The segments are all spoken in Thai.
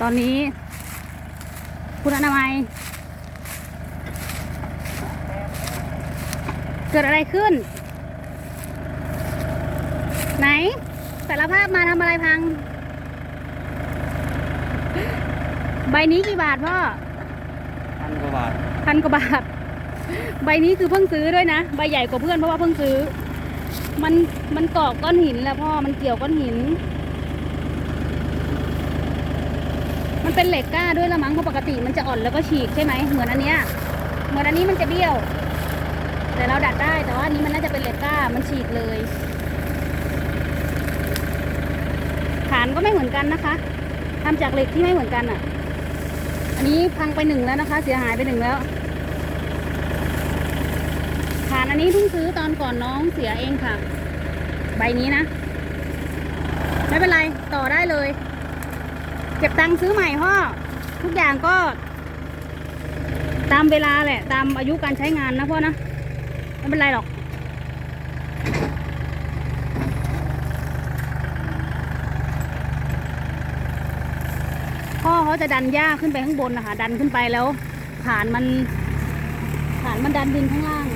ตอนนี้ คุณอนามัย เกิดอะไรขึ้น ไหนสารภาพมาทำอะไรพัง ใบนี้กี่บาทพ่อพันกว่าบาทพันกว่าบาท ใบนี้คือเพิ่งซื้อด้วยนะ ใบใหญ่กว่าเพื่อนเพราะว่าเพิ่งซื้อ มันมันเกาะก้อนหินแล้วพ่อ มันเกี่ยวก้อนหิน มันเป็นเหล็กกล้าด้วยละมั้งเพราะปกติมันจะอ่อนแล้วก็ฉีกใช่ไหมเหมือนอันเนี้ยเหมือนอันนี้มันจะเบี้ยว แต่เราดัดได้แต่ว่าอันนี้มันน่าจะเป็นเหล็กกล้ามันฉีกเลย ฐานก็ไม่เหมือนกันนะคะทำจากเหล็กที่ไม่เหมือนกันอะ อันนี้พังไปหนึ่งแล้วนะคะ เสียหายไปหนึ่งแล้วฐานอันนี้เพิ่งซื้อตอนก่อนน้องเสียเองค่ะ ใบนี้นะ ไม่เป็นไรต่อได้เลย เก็บตังค์ซื้อใหม่พ่อทุกอย่างก็ ตามเวลาแหละ ตามอายุการใช้งานนะพ่อนะ ไม่เป็นไรหรอก พ่อเขาจะดันหญ้าขึ้นไปข้างบนนะคะดันขึ้นไปแล้วฐานมันฐานมันดันดินข้างล่าง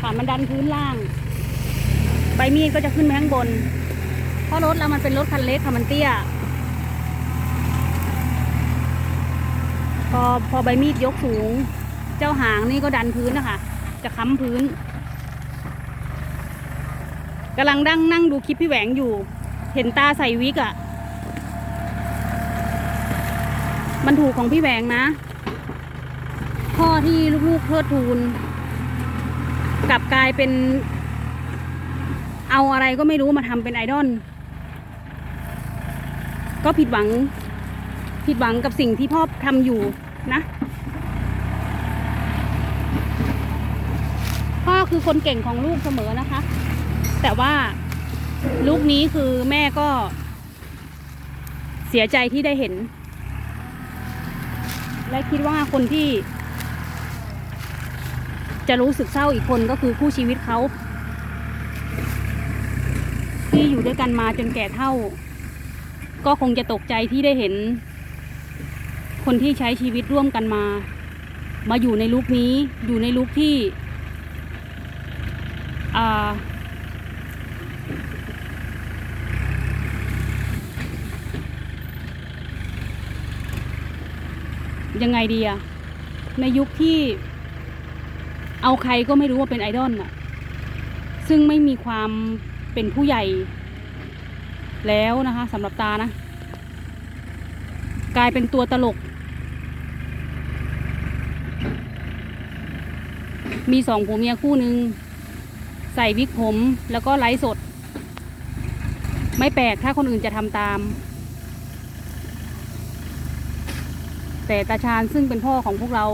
ฐานมันดันพื้นล่าง ใบมีดก็จะขึ้นไปข้างบน เพราะรถเรามันเป็นรถคันเล็กค่ะมันเตี้ย พอพอใบมีดยกสูง เจ้าหางนี่ก็ดันพื้นนะคะ จะค้ำพื้นกำลังดั้งนั่งดูคลิปพี่แหวงอยู่ เห็นตาใส่วิกอะ่ะ มันถูกของพี่แหวงนะ พ่อที่ลูกๆเทิดทูนกลับกลายเป็น เอาอะไรก็ไม่รู้มาทำเป็นไอดอล ก็ผิดหวังผิดหวังกับสิ่งที่พ่อทำอยู่นะ พ่อคือคนเก่งของลูกเสมอนะคะ แต่ว่าลูกนี้คือแม่ก็ เสียใจที่ได้เห็น และคิดว่าคนที่ จะรู้สึกเศร้าอีกคนก็คือคู่ชีวิตเขา ที่อยู่ด้วยกันมาจนแก่เท่า ก็คงจะตกใจที่ได้เห็น คนที่ใช้ชีวิตร่วมกันมา มาอยู่ในลุคนี้อยู่ในลุคที่ยังไงดีอะในยุคที่เอาใครก็ไม่รู้ว่าเป็นไอดอลอะซึ่งไม่มีความเป็นผู้ใหญ่ แล้วนะคะสำหรับตานะ กลายเป็นตัวตลก มีสองผัวเมียคู่หนึ่งใส่วิกผมแล้วก็ไลฟ์สด ไม่แปลกถ้าคนอื่นจะทำตาม แต่ตาชาญซึ่งเป็นพ่อของพวกเรา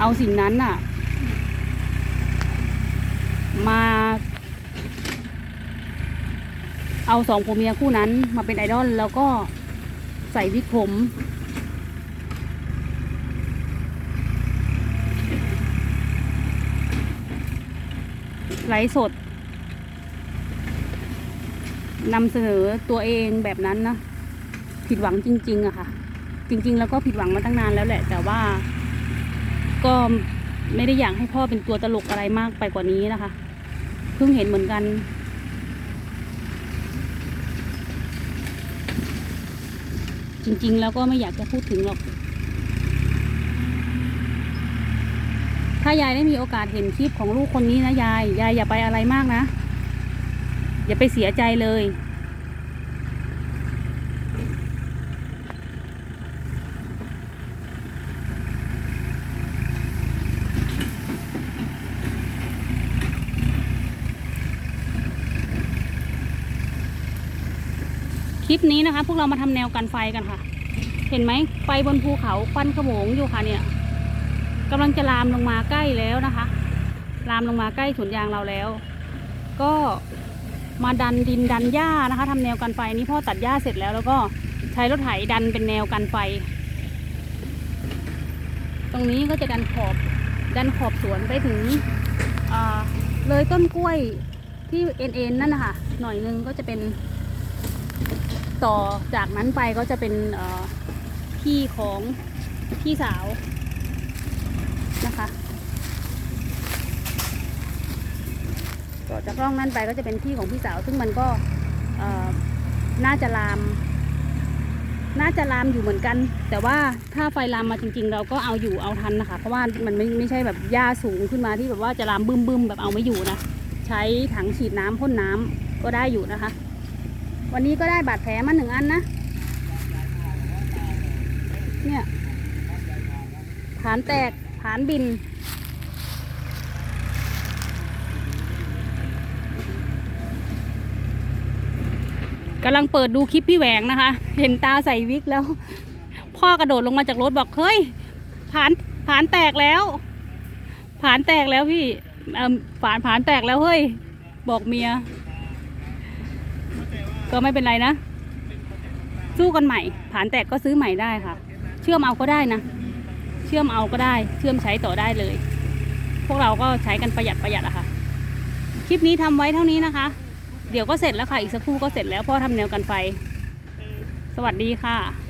เอาสิ่งนั้นน่ะ มา เอาสองผัวเมียคู่นั้นมาเป็นไอดอลแล้วก็ใส่วิกผม ไลฟ์สดนำเสนอตัวเองแบบนั้นนะ ผิดหวังจริง ๆอะค่ะ จริง ๆ แล้วก็ผิดหวังมาตั้งนานแล้วแหละ แต่ว่าก็ไม่ได้อยากให้พ่อเป็นตัวตลกอะไรมากไปกว่านี้นะคะ เพิ่งเห็นเหมือนกัน จริงๆ แล้วก็ไม่อยากจะพูดถึงหรอก ถ้ายายได้มีโอกาสเห็นคลิปของลูกคนนี้นะยาย ยายอย่าไปอะไรมากนะ อย่าไปเสียใจเลย คลิปนี้นะคะ พวกเรามาทำแนวกันไฟกันค่ะ เห็นไหมไฟบนภูเขาควันขโมงอยู่ค่ะเนี่ยกำลังจะลามลงมาใกล้แล้วนะคะ ลามลงมาใกล้สวนยางเราแล้ว ก็มาดันดินดันหญ้านะคะทำแนวกันไฟนี่พ่อตัดหญ้าเสร็จแล้ว แล้วก็ใช้รถไถดันเป็นแนวกันไฟ ตรงนี้ก็จะดันขอบดันขอบสวนไปถึงอ่าเลยต้นกล้วยที่เอ็นเอ็นนั่นนะคะหน่อยนึงก็จะเป็น ต่อจากนั้นไปก็จะเป็นเอ่อที่ของพี่สาวนะคะ ต่อจากร่องนั้นไปก็จะเป็นที่ของพี่สาว ซึ่งมันก็น่าจะลาม น่าจะลามอยู่เหมือนกัน แต่ว่าถ้าไฟลามมาจริง ๆ เราก็เอาอยู่เอาทันนะคะ เพราะว่ามันไม่ไม่ใช่แบบหญ้าสูงขึ้นมาที่แบบว่าจะลามบึ้มบึมๆแบบเอาไม่อยู่นะ ใช้ถังฉีดน้ำพ่นน้ำก็ได้อยู่นะคะ วันนี้ก็ได้บาดแผลมาหนึ่งอันนะ เนี่ยฐานแตกฐานบิน กำลังเปิดดูคลิปพี่แหวงนะคะ เห็นตาใส่วิกแล้ว พ่อกระโดดลงมาจากรถบอก เฮ้ยผานผานแตกแล้วผานแตกแล้วพี่ผานผานแตกแล้วเฮ้ย บอกเมีย ก็ไม่เป็นไรนะ สู้กันใหม่ ผ่านแตกก็ซื้อใหม่ได้ค่ะ เชื่อมเอาก็ได้นะ เชื่อมเอาก็ได้ เชื่อมใช้ต่อได้เลย พวกเราก็ใช้กันประหยัดประหยัดอะค่ะ คลิปนี้ทำไว้เท่านี้นะคะ เดี๋ยวก็เสร็จแล้วค่ะ อีกสักครู่ก็เสร็จแล้วพ่อทำแนวกันไฟ สวัสดีค่ะ